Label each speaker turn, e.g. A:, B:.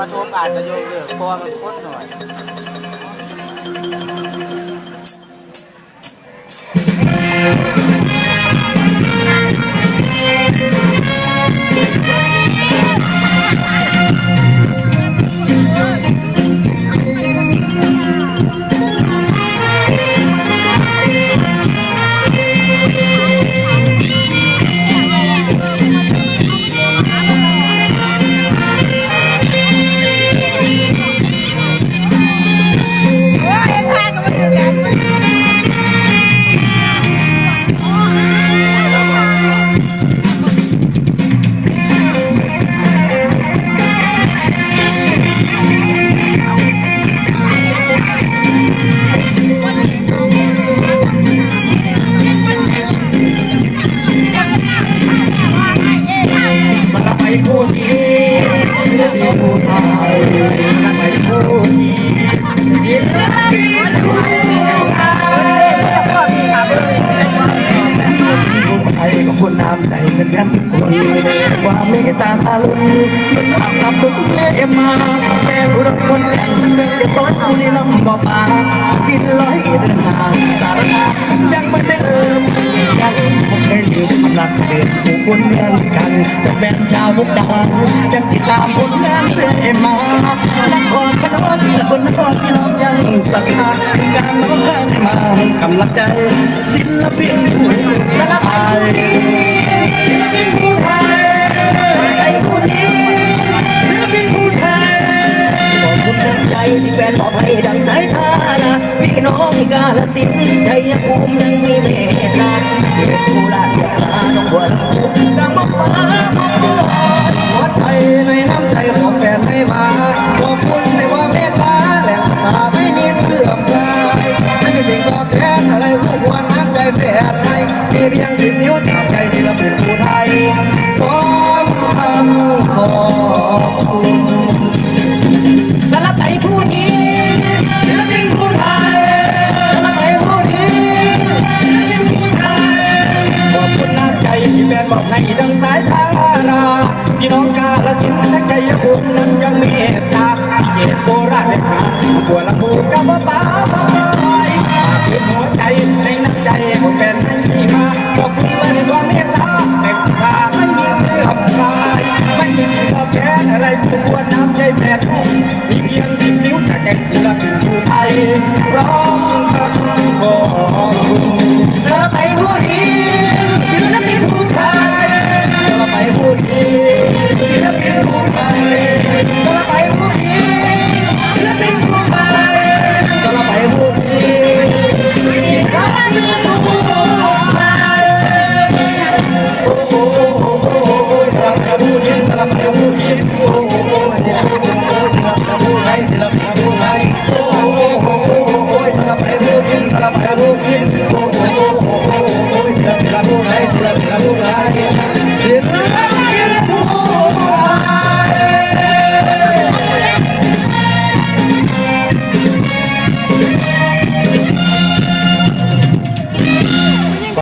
A: มาทตูอาจจะโยงเรื่อ
B: ง
C: พอมันคดหน่อย คนน้ำใจเป็นกันทุกคนความเมตตาอารุณมันทำทำทุกเล่มาแม่รู้รักคนแก่นจะสอนกูในลำบ่อฟ้ากินร้อยเดินทางสารทายังไม่ได้เอิมยังคงไม่ลืมกำลังเดินผู้คนเมืองกันจะเป็นชาวมุกดาหารยังติดตามผลงานเรื่อยมา และขอพรอนสกลนครพี่น้องยังศรัทธาการน้องข้างมาให้กำลังใจ ศิลปินผู้ไทยศิลปินผู้ไทยไทยผู้ดีศิลปินผู้ไทยขอบคุณน้ำใจที่แฟนมอบให้ดังสายทานะพี่น้องกาลสินธุ์ชัยภูมิยังมีเมตตาเขตโคราชยะลาหนองบัวลำพูดังมฟ้าหัวใจในน้ำใจของแฟนให้มาขอบคุณในควา มินั้นยังเมตตาเย็บโบราณเป็นหาบัวละพูกับว่าป้าบอยฝากเป็นหัวใจในน้ำใจของแฟนให้มาขอบคุณมันความเมตตาแต่ตาไม่มีเรื่อมครไม่มีตอบแทนอะไรทุกคน namorar